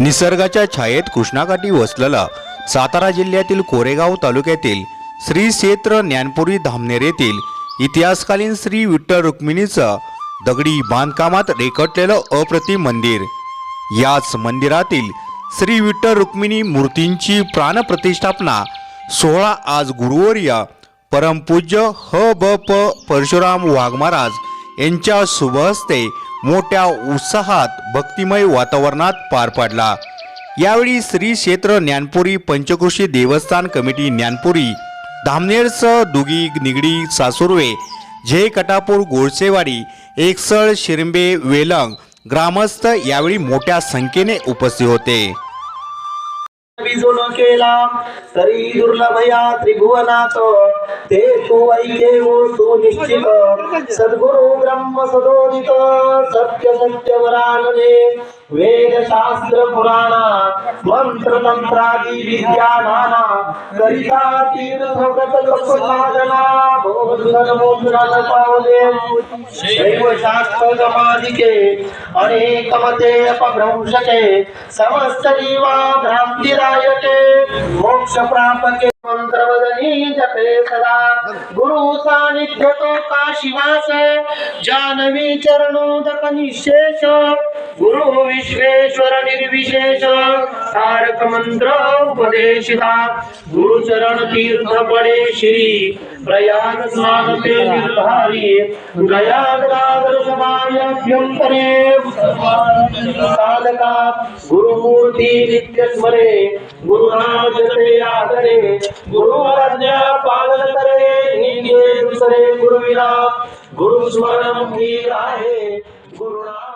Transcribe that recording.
निसर्गाच्या छायेत कृष्णाकाठी वसलेला सातारा जिल्ह्यातील कोरेगाव तालुक्यातील श्री क्षेत्र ज्ञानपुरी धामनेर येथील इतिहासकालीन श्री विठ्ठल रुक्मिणीचं दगडी बांधकामात रेखटलेलं अप्रतिम मंदिर. याच मंदिरातील श्री विठ्ठल रुक्मिणी मूर्तींची प्राणप्रतिष्ठापना सोहळा आज गुरुवर्य परमपूज्य ह ब प परशुराम वाघमाराज यांच्या शुभहस्ते मोठ्या उत्साहात भक्तिमय वातावरणात पार पडला. यावेळी श्री क्षेत्र ज्ञानपुरी पंचकृषी देवस्थान कमिटी ज्ञानपुरी धामनेरसह दुगी निगडी सासुर्वे झे कटापूर गोडसेवाडी एकसळ शिरंबे वेलंग ग्रामस्थ यावेळी मोठ्या संख्येने उपस्थित होते. केला तरी दुर्लभया त्रिभुवनात ते तू ऐके सुनिश्चित सद्गुरु ब्रह्म सदोदित। सत्य सत्य वरानने। वेद शास्त्र पुराणा। मंत्र मंत्रादी विद्या नाना करिता तीर्थ व्रत जप साधना बोधन मोद्रण पावले। शैव शास्त्र समाधिके। अनेक मते अपभ्रंशके। समस्त जीवा भ्रांतिदायके मोक्ष प्रापके मंत्रवदनी जपे सदा। गुरु सानिध्य तो काशिवास जानवी चरणोदक निशेष। गुरु विश्वेश्वर निर्विशेष तारक मंत्र उपदेशिता। गुरु चरण तीर्थ पडे श्री प्रयाग स्नान ते निर्धारी गया गदाधर समाभ्यंतरे साधका गुरुमूर्ती नित्य स्मरे गुरुनाम जपे आदरे। गुरु आज्ञा पालन करे निंदे दुसरे गुरुविला गुरु स्मरण मुखी आहे गुरुनाम